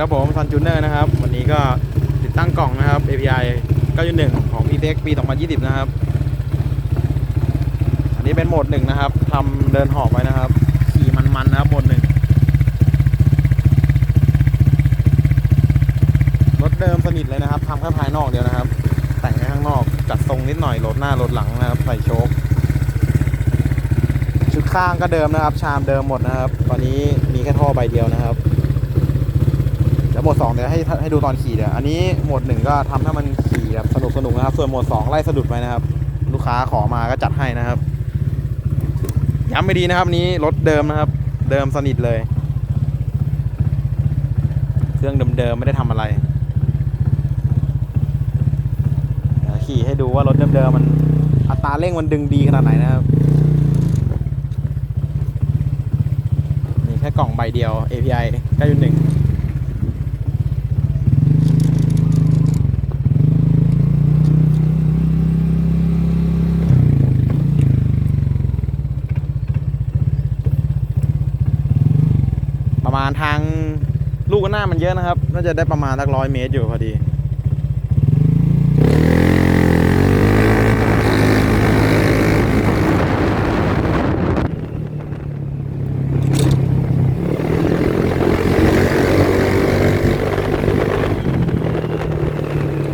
ครับผมซันจูเนอร์นะครับ วันนี้ก็ติดตั้งกล่องนะครับ API 9.1 ของ e t e c ปี 2020 นะครับ อันนี้เป็นโหมดหนึ่งนะครับทำเดินหอบไว้นะครับ ขี่มันๆนะครับโหมดหนึ่งรถเดิมสนิทเลยนะครับทำแค่ภายนอกเดียวนะครับ แต่งแค่ข้างนอก จัดทรงนิดหน่อยรถหน้ารถหลังนะครับใส่โชคชุดข้างก็เดิมนะครับ ชามเดิมหมดนะครับ ตอนนี้มีแค่ท่อใบเดียวนะครับ แล้วโหมดสองเดี๋ยวให้ให้ดูตอนขี่เดี๋ยวอันนี้โหมดหนึ่งก็ทำให้มันขี่แบบสนุกสนุกนะครับ ส่วนโหมดสองไล่สะดุดไปนะครับ ลูกค้าขอมาก็จัดให้นะครับ ย้ำไม่ดีนะครับนี้รถเดิมนะครับ เดิมสนิทเลย เครื่องเดิมๆไม่ได้ทำอะไรขี่ให้ดูว่ารถเดิมๆมันอัตราเร่งมันดึงดีขนาดไหนนะครับนี่แค่กล่องใบเดียว API 9.1 ประมาณทางลูกหน้ามันเยอะนะครับ น่าจะได้ประมาณสักร้อยเมตรอยู่พอดี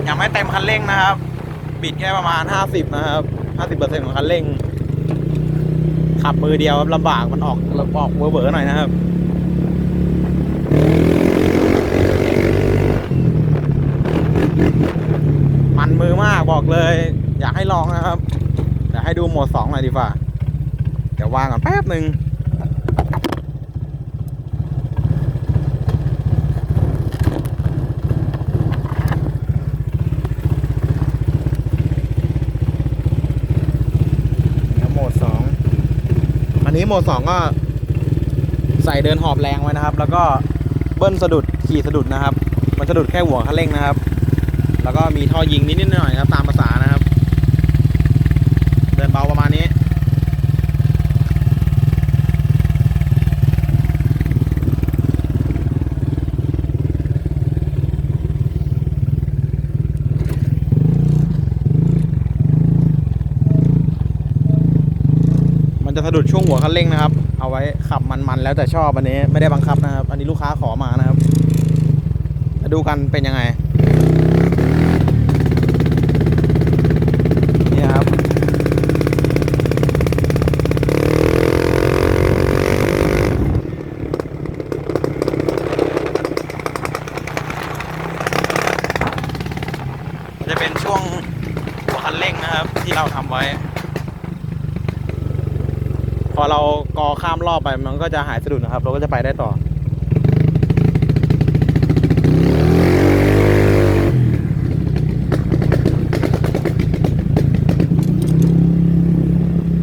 ยังไม่เต็มคันเร่งนะครับ บิดแค่ประมาณ 50 นะครับ 50%ของคันเร่ง ขับมือเดียวครับลำบากมันออกออกเวอร์ๆหน่อยนะครับ มันมือมาก บอกเลย อยากให้ลองนะครับเดี๋ยวให้ดูโหมดสองหน่อยดีกว่าเดี๋ยววางก่อนแป๊บหนึ่งเดี๋ยวโหมดสองอันนี้โหมดสองก็ใส่เดินหอบแรงไว้นะครับ แล้วก็เบิ้ลสะดุดขี่สะดุดนะครับ มันสะดุดแค่หัวคันเร่งนะครับ แล้วก็มีท่อยิงนิดๆหน่อยๆครับตามภาษานะครับ เดินเบาประมาณนี้มันจะสะดุดช่วงหัวคันเร่งนะครับ เอาไว้ขับมันๆแล้วแต่ชอบอันนี้ไม่ได้บังคับนะครับ อันนี้ลูกค้าขอมานะครับมาดูกันเป็นยังไง นี่ครับ จะเป็นช่วงหัวคันเร่งนะครับที่เราทำไว้ พอเรากอข้ามรอบไปมันก็จะหายสะดุดนะครับ เราก็จะไปได้ต่อ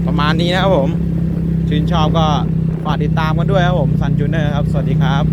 ประมา ณนี้นะครับผม ชื่นชอบก็ฝากติดตามกันด้วยครับผมซันจูเนอร์ครับ สวัสดีครับ